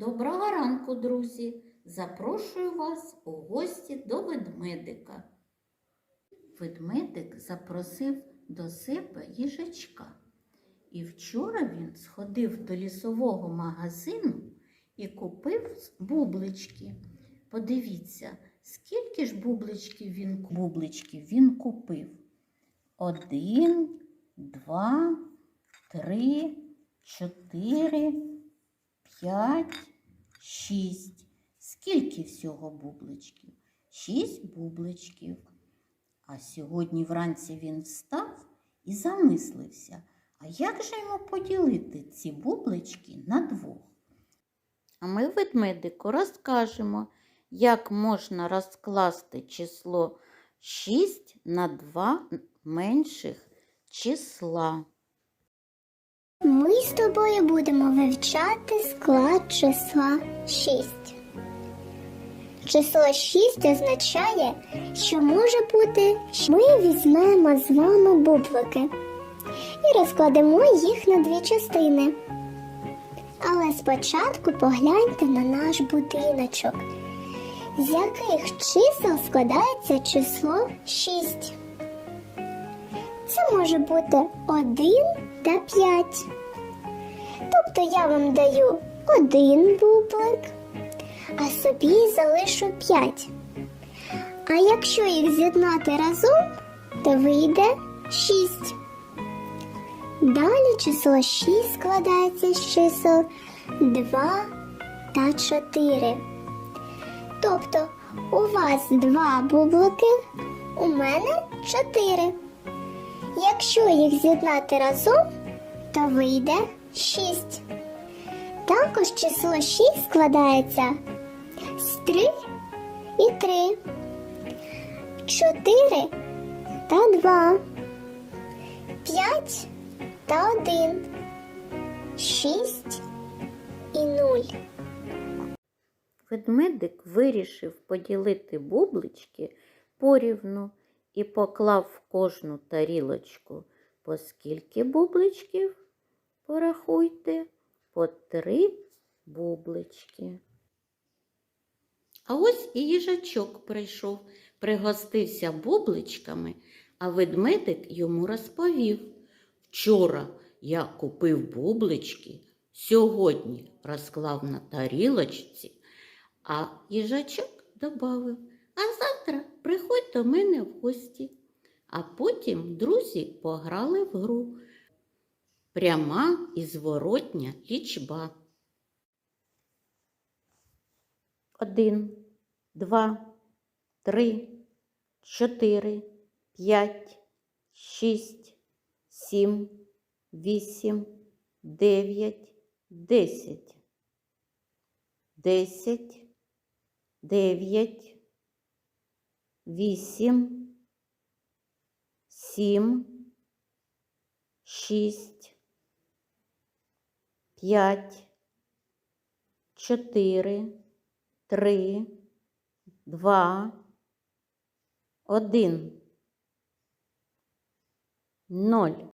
Доброго ранку, друзі! Запрошую вас у гості до ведмедика. Ведмедик запросив до себе їжачка. І вчора він сходив до лісового магазину і купив бублички. Подивіться, скільки ж бубличків він, бубличків він купив. Один, два, три, чотири, п'ять, шість. Скільки всього бубличків? Шість бубличків. А сьогодні вранці він встав і замислився, а як же йому поділити ці бублички на двох? А ми ведмедику розкажемо, як можна розкласти число 6 на два менших числа. Ми з тобою будемо вивчати склад числа 6. Число 6 означає, що може бути, що ми візьмемо з вами бублики і розкладемо їх на дві частини. Але спочатку погляньте на наш будиночок, з яких чисел складається число 6. Це може бути 1 та 5. Тобто я вам даю один бублик, а собі залишу 5. А якщо їх з'єднати разом, то вийде 6. Далі число 6 складається з чисел 2 та 4. Тобто у вас два бублики, у мене 4. Якщо їх з'єднати разом, то вийде 6. Також число 6 складається з 3 і 3, 4 та 2, 5 та 1, 6 і 0. Ведмедик вирішив поділити бублички порівну і поклав в кожну тарілочку. По скільки бубличків, порахуйте, по три бублички. А ось і їжачок прийшов, пригостився бубличками, а ведмедик йому розповів. Вчора я купив бублички, сьогодні розклав на тарілочці, а їжачок добавив, а завтра приходь до мене в гості. А потім друзі пограли в гру. Пряма і зворотня лічба. Один, два, три, чотири, п'ять, шість, сім, вісім, дев'ять, десять. Десять, дев'ять, вісім, сім, шість, п'ять, чотири, три, два, один, ноль.